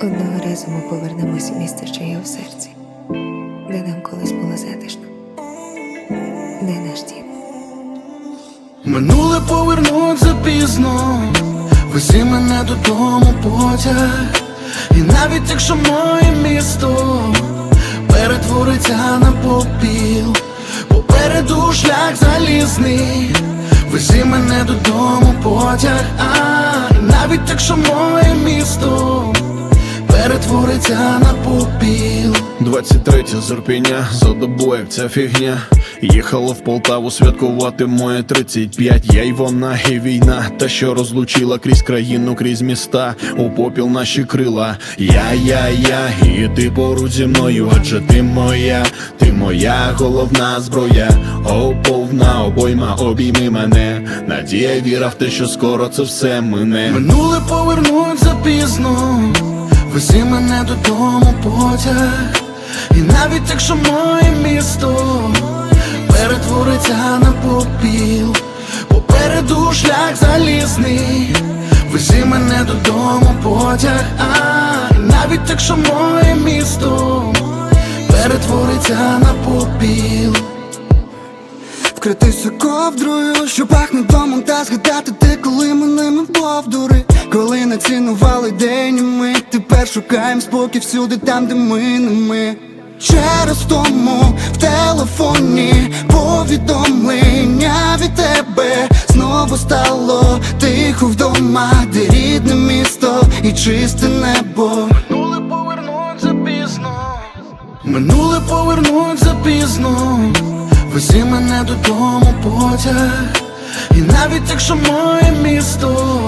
Одного разу ми повернемось у місце, що є у серці, де нам колись було затишно, де наш дім. Минуле повернуть запізно, вези мене додому потяг. І навіть якщо моє місто перетвориться на попіл, попереду шлях залізний, вези мене додому потяг, а і навіть якщо моє перетвориться на попіл. 23 зерпіння за добу, як ця фігня. Їхала в Полтаву святкувати моє 35 Я й вона, і війна, та що розлучила крізь країну, крізь міста, у попіл наші крила. Я, я, я, і ти поруч зі мною, адже ти моя, ти моя головна зброя. О, повна обойма, обійми мене. Надія віра в те, що скоро це все мине. Минуле повернуть запізно, вези мене додому потяг. І навіть якщо моє місто перетвориться на попіл, попереду шлях залізний, вези мене додому потяг, а і навіть якщо моє місто перетвориться на попіл. Вкритися ковдрою, що пахне домом та згадати те, коли ми ними повдури Коли не цінували день і ми Тепер шукаємо спокій всюди там, де ми не ми. Через тому в телефоні повідомлення від тебе Знову стало тихо вдома, де рідне місто і чисте небо. Минуле повернуть запізно, минуле повернуть запізно, вези мене додому потяг, і навіть якщо моє місто